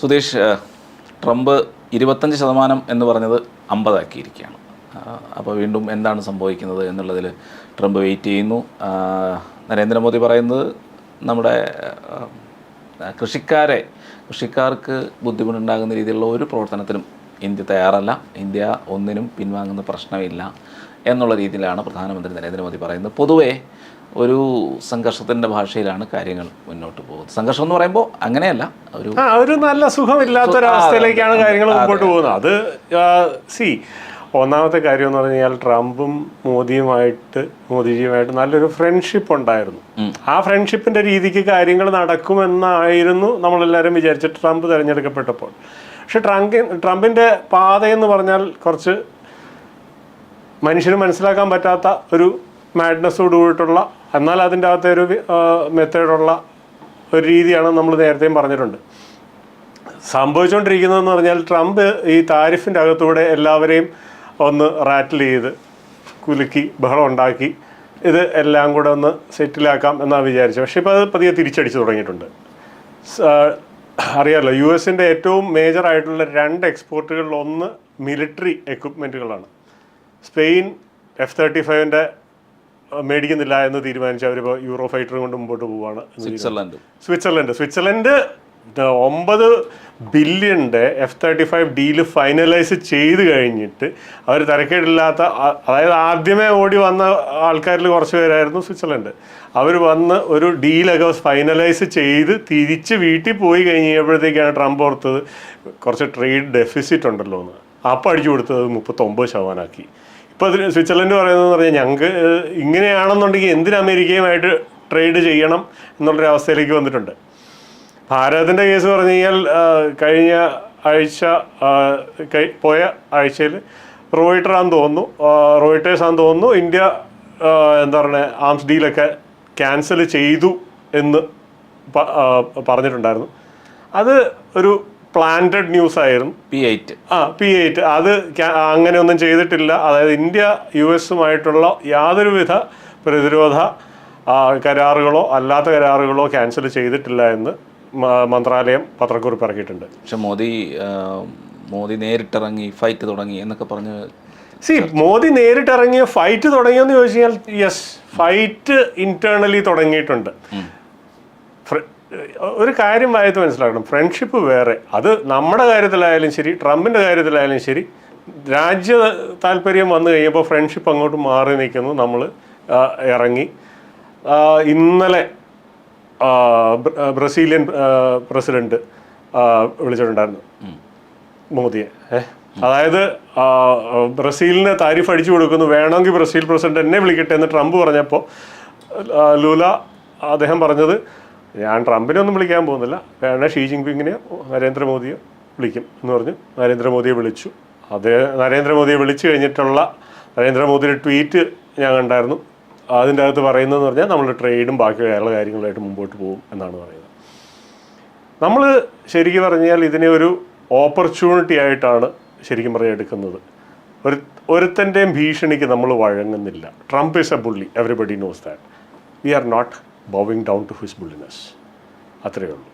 Sudheesh Trump ഇരുപത്തഞ്ച് ശതമാനം എന്ന് പറഞ്ഞത് അമ്പതാക്കിയിരിക്കുകയാണ്. അപ്പോൾ വീണ്ടും എന്താണ് സംഭവിക്കുന്നത് എന്നുള്ളതിൽ ട്രംപ് വെയിറ്റ് ചെയ്യുന്നു. നരേന്ദ്രമോദി പറയുന്നത് നമ്മുടെ കൃഷിക്കാരെ കൃഷിക്കാർക്ക് ബുദ്ധിമുട്ടുണ്ടാകുന്ന രീതിയിലുള്ള ഒരു പ്രവർത്തനത്തിനും ഇന്ത്യ തയ്യാറല്ല. ഇന്ത്യ ഒന്നിനും പിൻവാങ്ങുന്ന പ്രശ്നമില്ല. എന്നുള്ള രീതിയിലാണ് പ്രധാനമന്ത്രി നരേന്ദ്രമോദി പറയുന്നത്. പൊതുവേ ഒരു സംഘർഷത്തിന്റെ ഭാഷയിലാണ് കാര്യങ്ങൾ മുന്നോട്ട് പോകുന്നത്. സംഘർഷം എന്ന് പറയുമ്പോൾ അങ്ങനെയല്ല ഒരു ഒരു നല്ല സുഖമില്ലാത്തൊരവസ്ഥയിലേക്കാണ് കാര്യങ്ങൾ മുമ്പോട്ട് പോകുന്നത്. അത് സി ഒന്നാമത്തെ കാര്യം എന്ന് പറഞ്ഞു കഴിഞ്ഞാൽ ട്രംപും മോദിയുമായിട്ട് മോദിജിയുമായിട്ട് നല്ലൊരു ഫ്രണ്ട്ഷിപ്പ് ഉണ്ടായിരുന്നു. ആ ഫ്രണ്ട്ഷിപ്പിന്റെ രീതിക്ക് കാര്യങ്ങൾ നടക്കുമെന്നായിരുന്നു നമ്മളെല്ലാവരും വിചാരിച്ച് ട്രംപ് തിരഞ്ഞെടുക്കപ്പെട്ടപ്പോൾ. പക്ഷെ ട്രംപ് ട്രംപിന്റെ പാതയെന്ന് പറഞ്ഞാൽ കുറച്ച് മനുഷ്യന് മനസ്സിലാക്കാൻ പറ്റാത്ത ഒരു മാഡ്നസ്സോട് കൂടിയിട്ടുള്ള എന്നാൽ അതിന്റെ അകത്തെ ഒരു മെത്തേഡുള്ള ഒരു രീതിയാണ് നമ്മൾ നേരത്തെയും പറഞ്ഞിട്ടുണ്ട്. സംഭവിച്ചുകൊണ്ടിരിക്കുന്നതെന്ന് പറഞ്ഞാൽ ട്രംപ് ഈ താരിഫിന്റെ അകത്തൂടെ എല്ലാവരെയും ഒന്ന് റാറ്റിൽ ചെയ്ത് കുലുക്കി ബഹളം ഉണ്ടാക്കി ഇത് എല്ലാം കൂടെ ഒന്ന് സെറ്റിലാക്കാം എന്നാണ് വിചാരിച്ചത്. പക്ഷേ ഇപ്പോൾ അത് പതിയെ തിരിച്ചടിച്ച് തുടങ്ങിയിട്ടുണ്ട്. അറിയാമല്ലോ യു എസിന്റെ ഏറ്റവും മേജറായിട്ടുള്ള രണ്ട് എക്സ്പോർട്ടുകളിൽ ഒന്ന് മിലിറ്ററി എക്വിപ്മെന്റുകളാണ് സ്പെയിൻ എഫ് തേർട്ടി ഫൈവിന്റെ മേടിക്കുന്നില്ല എന്ന് തീരുമാനിച്ച് അവരിപ്പോൾ യൂറോ ഫൈറ്ററും കൊണ്ട് മുമ്പോട്ട് പോവാണ് സ്വിറ്റ്സർലൻഡ്. സ്വിറ്റ്സർലൻഡ്. സ്വിറ്റ്സർലൻഡ് ഒമ്പത് ബില്യന്റെ F thirty five deal finalise ചെയ്ത് കഴിഞ്ഞിട്ട് അവർ തിരക്കേടില്ലാത്ത അതായത് ആദ്യമേ ഓടി വന്ന ആൾക്കാരിൽ കുറച്ച് പേരായിരുന്നു സ്വിറ്റ്സർലൻഡ്. അവർ വന്ന് ഒരു ഡീലൊക്കെ ഫൈനലൈസ് ചെയ്ത് തിരിച്ച് വീട്ടിൽ പോയി കഴിഞ്ഞപ്പോഴത്തേക്കാണ് ട്രംപ് ഓർത്തത് കുറച്ച് ട്രേഡ് ഡെഫിസിറ്റ് ഉണ്ടല്ലോ എന്ന് അപ്പം അടിച്ചു കൊടുത്തത് മുപ്പത്തൊമ്പത് ശതമാനമാക്കി. ഇപ്പോൾ അതിന് സ്വിറ്റ്സർലൻഡ് പറയുന്നതെന്ന് പറഞ്ഞാൽ ഞങ്ങൾക്ക് ഇങ്ങനെയാണെന്നുണ്ടെങ്കിൽ എന്തിന് അമേരിക്കയുമായിട്ട് ട്രേഡ് ചെയ്യണം എന്നുള്ളൊരു അവസ്ഥയിലേക്ക് വന്നിട്ടുണ്ട്. ഭാരതത്തിന്റെ കേസ് പറഞ്ഞു കഴിഞ്ഞാൽ കഴിഞ്ഞ ആഴ്ച പോയ ആഴ്ചയിൽ റോയിട്ടറാന്ന് തോന്നുന്നു റോയിട്ടേഴ്സാന്ന് തോന്നുന്നു ഇന്ത്യ എന്താ പറയുക ആംസ് ഡീലൊക്കെ ക്യാൻസൽ ചെയ്തു എന്ന് പറഞ്ഞിട്ടുണ്ടായിരുന്നു. അത് ഒരു പ്ലാന്റഡ് ന്യൂസ് ആയിരുന്നു പി എയ്റ്റ് ആ പി എയ്റ്റ് അത് അങ്ങനെയൊന്നും ചെയ്തിട്ടില്ല. അതായത് ഇന്ത്യ യു എസുമായിട്ടുള്ള യാതൊരുവിധ പ്രതിരോധ കരാറുകളോ അല്ലാത്ത കരാറുകളോ ക്യാൻസൽ ചെയ്തിട്ടില്ല എന്ന് മന്ത്രാലയം പത്രക്കുറിപ്പ് ഇറക്കിയിട്ടുണ്ട്. പക്ഷെ മോദി മോദി നേരിട്ടിറങ്ങി ഫൈറ്റ് തുടങ്ങി എന്നൊക്കെ പറഞ്ഞ് സി മോദി നേരിട്ടിറങ്ങിയ ഫൈറ്റ് തുടങ്ങിയെന്ന് ചോദിച്ചു കഴിഞ്ഞാൽ യെസ് ഫൈറ്റ് ഇന്റേണലി തുടങ്ങിയിട്ടുണ്ട്. ഒരു കാര്യം വായത്ത് മനസ്സിലാക്കണം. ഫ്രണ്ട്ഷിപ്പ് വേറെ. അത് നമ്മുടെ കാര്യത്തിലായാലും ശരി ട്രംപിന്റെ കാര്യത്തിലായാലും ശരി രാജ്യ താല്പര്യം വന്നു കഴിഞ്ഞപ്പോൾ ഫ്രണ്ട്ഷിപ്പ് അങ്ങോട്ട് മാറി നിൽക്കുന്നു. നമ്മൾ ഇറങ്ങി. ഇന്നലെ ബ്രസീലിയൻ പ്രസിഡന്റ് വിളിച്ചിട്ടുണ്ടായിരുന്നു. മോദിയെ. അതായത് ബ്രസീലിന് താരിഫ് അടിച്ചു കൊടുക്കുന്നു. വേണമെങ്കിൽ ബ്രസീൽ പ്രസിഡന്റ് എന്നെ വിളിക്കട്ടെ എന്ന് ട്രംപ് പറഞ്ഞപ്പോൾ ലൂല അദ്ദേഹം പറഞ്ഞത് ഞാൻ ട്രംപിനെ ഒന്നും വിളിക്കാൻ പോകുന്നില്ല. വേണേ ഷീ ജിൻപിങ്ങിനെയോ നരേന്ദ്രമോദിയോ വിളിക്കും എന്ന് പറഞ്ഞു. നരേന്ദ്രമോദിയെ വിളിച്ചു. അതേ നരേന്ദ്രമോദിയെ വിളിച്ചു കഴിഞ്ഞിട്ടുള്ള നരേന്ദ്രമോദിയുടെ ട്വീറ്റ് ഞാൻ കണ്ടായിരുന്നു. അതിന്റെ അകത്ത് പറയുന്നതെന്ന് പറഞ്ഞാൽ നമ്മൾ ട്രേഡും ബാക്കി വേറെ കാര്യങ്ങളായിട്ട് മുമ്പോട്ട് പോകും എന്നാണ് പറയുന്നത്. നമ്മൾ ശരിക്കും പറഞ്ഞാൽ ഇതിനെ ഒരു ഓപ്പർച്യൂണിറ്റി ആയിട്ടാണ് ശരിക്കും പറയാൻ എടുക്കുന്നത്. ഒരു ഒരുത്തന്റെയും ഭീഷണിക്ക് നമ്മൾ വഴങ്ങുന്നില്ല. Trump is a bully everybody knows that we are not bowing down to his bulliness അത്രയേ ഉള്ളൂ.